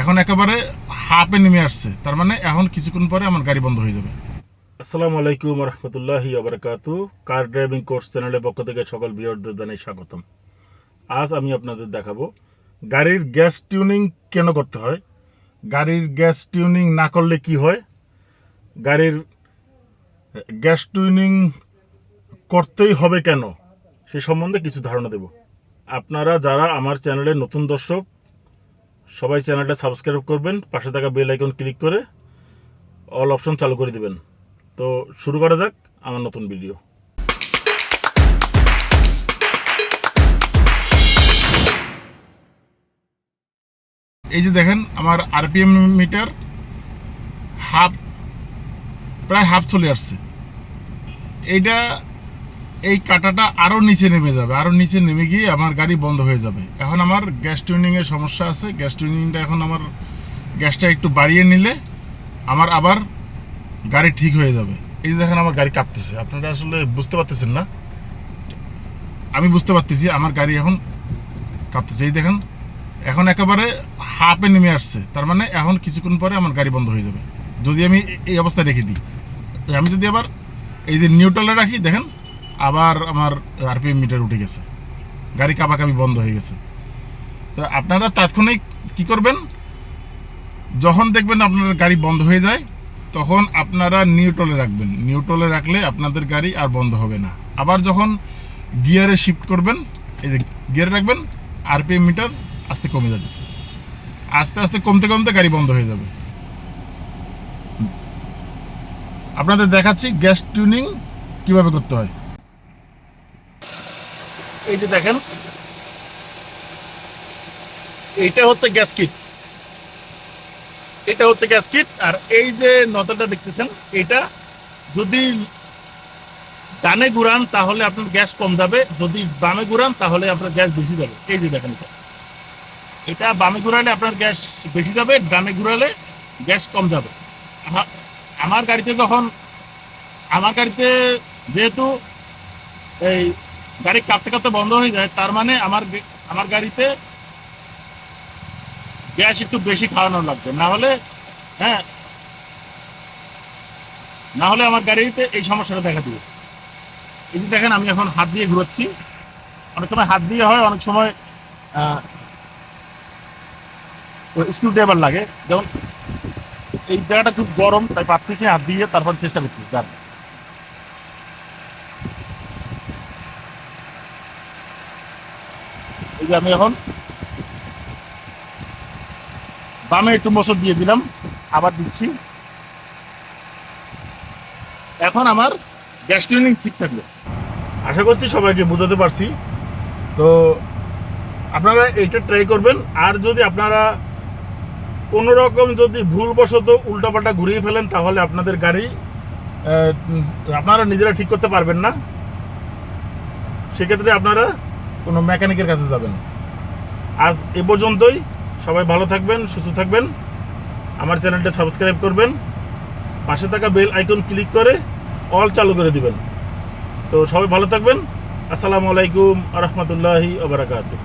এখন একেবারে হাফে নেমে আসছে। তার মানে এখন কিছুক্ষণ পরে আমার গাড়ি বন্ধ হয়ে যাবে। আসসালামু আলাইকুম রহমতুল্লাহি আবরকাতু কার ড্রাইভিং কোর্স চ্যানেলের পক্ষ থেকে সকল বিয়ারদের জানাই স্বাগতম। আজ আমি আপনাদের দেখাবো গাড়ির গ্যাস টিউনিং কেন করতে হয়, গাড়ির গ্যাস টিউনিং না করলে কি হয়, গাড়ির গ্যাস টিউনিং করতেই হবে কেন, সে সম্বন্ধে কিছু ধারণা দেব। আপনারা যারা আমার চ্যানেলের নতুন দর্শক সবাই চ্যানেলটা সাবস্ক্রাইব করবেন, পাশে থাকা বেল আইকন ক্লিক করে অল অপশন চালু করে দিবেন। তো শুরু করা যাক আমার নতুন ভিডিও এই যে দেখেন, আমার আরপিএম মিটার হাফ প্রায় হাফ চলে আসছে। এইটা এই কাটাটা আরও নিচে নেমে যাবে আরও নিচে নেমে গিয়ে আমার গাড়ি বন্ধ হয়ে যাবে। এখন আমার গ্যাস টিউনিংয়ের সমস্যা আছে, গ্যাস টিউনিংটা এখন আমার গ্যাসটা একটু বাড়িয়ে নিলে আমার আবার গাড়ি ঠিক হয়ে যাবে। এই যে দেখেন আমার গাড়ি কাঁপতেছে, আপনারা আসলে বুঝতে পারতেছেন না? আমি বুঝতে পারতেছি, আমার গাড়ি এখন কাঁপতেছে। এই দেখেন, এখন একেবারে হাফে নেমে আসছে, তার মানে এখন কিছুক্ষণ পরে আমার গাড়ি বন্ধ হয়ে যাবে। যদি আমি এই অবস্থায় রেখে দিই আমি যদি আবার এই যে নিউট্রালে রাখি, দেখেন আবার আমার আরপিএম মিটার উঠে গেছে। গাড়ি কাবাকাবি বন্ধ হয়ে গেছে। তো আপনারা তাৎক্ষণিক কি করবেন? যখন দেখবেন আপনার গাড়ি বন্ধ হয়ে যায়, তখন আপনারা নিউট্রলে রাখবেন। নিউট্রলে রাখলে আপনাদের গাড়ি আর বন্ধ হবে না। আবার যখন গিয়ারে শিফট করবেন, এই যে গিয়ারে রাখবেন আরপিএম মিটার আস্তে কমে যাচ্ছে। আস্তে আস্তে কমতে কমতে গাড়ি বন্ধ হয়ে যাবে। আপনাদের দেখাচ্ছি গ্যাস টিউনিং কীভাবে করতে হয়। এই যে দেখেন, এইটা হচ্ছে গ্যাস কিট। এটা হচ্ছে গ্যাস কিট, আর এই যে নতটা দেখতেছেন, এটা যদি ডানে ঘুরান তাহলে আপনার গ্যাস কম যাবে, যদি বামে ঘুরান তাহলে আপনার গ্যাস বেশি যাবে। এই যে দেখেন এটা। বামে ঘুরালে আপনার গ্যাস বেশি যাবে, ডানে ঘুরালে গ্যাস কম যাবে। আমার গাড়িতে যখন, আমার গাড়িতে যেহেতু এই গাড়ি কাঁপতে কাঁপতে বন্ধ হয়ে যায়, তার মানে আমার আমার গাড়িতে গ্যাস একটু বেশি খাওয়ানো লাগবে। না হলে হ্যাঁ না হলে আমার গাড়িতে এই সমস্যাটা দেখা দিবে। এই যে দেখেন, আমি এখন হাত দিয়ে ঘুরোচ্ছি। অনেক সময় হাত দিয়ে হয়, অনেক সময় স্ক্রু ড্রাইভার লাগে। যেমন এই জায়গাটা খুব গরম, তাই পারতেছি হাত দিয়ে, তারপর চেষ্টা করতেছি দাঁড়ান। যে আমি এখন বামে একটু মোচর দিয়ে দিলাম, আবার দিচ্ছি। এখন আমার গ্যাস ক্লিনিং ঠিক থাকল। আশা করছি সবাইকে বোঝাতে পারছি। তো আপনারা এইটা ট্রাই করবেন, আর যদি আপনারা কোনো রকম যদি ভুলবশত উল্টাপাল্টা ঘুরিয়ে ফেলেন, তাহলে আপনাদের গাড়ি আপনারা নিজেরা ঠিক করতে পারবেন না। সেক্ষেত্রে আপনারা কোনো মেকানিকের কাছে যাবেন। আজ এ পর্যন্তই। সবাই ভালো থাকবেন, সুস্থ থাকবেন। আমার চ্যানেলটা সাবস্ক্রাইব করবেন। পাশে থাকা বেল আইকন ক্লিক করে অল চালু করে দিবেন। তো সবাই ভালো থাকবেন। আসসালামু আলাইকুম রহমতুল্লাহি আবরাকাতুহ